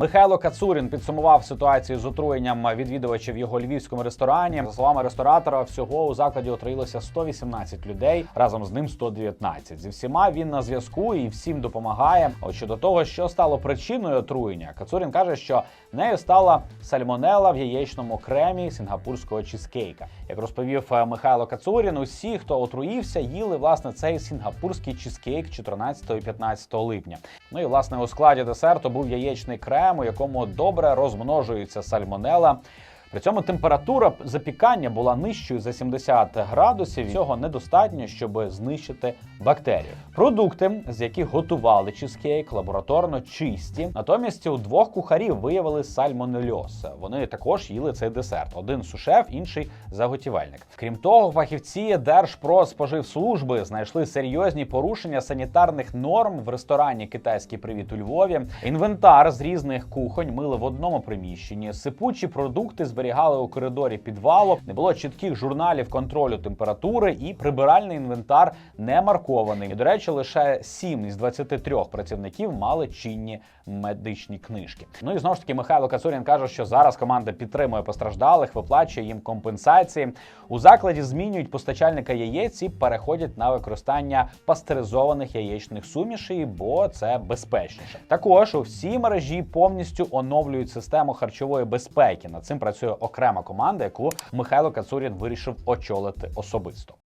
Михайло Кацурін підсумував ситуацію з отруєнням відвідувачів його львівському ресторані. За словами ресторатора, всього у закладі отруїлося 118 людей, разом з ним 119. Зі всіма він на зв'язку і всім допомагає. От щодо того, що стало причиною отруєння, Кацурін каже, що нею стала сальмонела в яєчному кремі сінгапурського чізкейка. Як розповів е, Михайло Кацурін, усі, хто отруївся, їли власне цей сінгапурський чізкейк 14 і 15 липня. Ну і власне у складі десерту був яєчний крем, у якому добре розмножується сальмонела. При цьому температура запікання була нижчою за 70 градусів. Цього недостатньо, щоб знищити бактерію. Продукти, з яких готували чизкейк, лабораторно чисті. Натомість у двох кухарів виявили сальмонельоз. Вони також їли цей десерт. Один сушеф, інший заготівельник. Крім того, фахівці Держпродспоживслужби знайшли серйозні порушення санітарних норм в ресторані Китайський привіт у Львові. Інвентар з різних кухонь мили в одному приміщенні. Сипучі продукти зберігали у коридорі підвалу. Не було чітких журналів контролю температури, і прибиральний інвентар не маркований. І, до речі, лише 7 із 23 працівників мали чинні медичні книжки. Ну і знову ж таки, Михайло Кацурін каже, що зараз команда підтримує постраждалих, виплачує їм компенсації. У закладі змінюють постачальника яєць і переходять на використання пастеризованих яєчних сумішей, бо це безпечніше. Також у всій мережі повністю оновлюють систему харчової безпеки. Над цим працює окрема команда, яку Михайло Кацурін вирішив очолити особисто.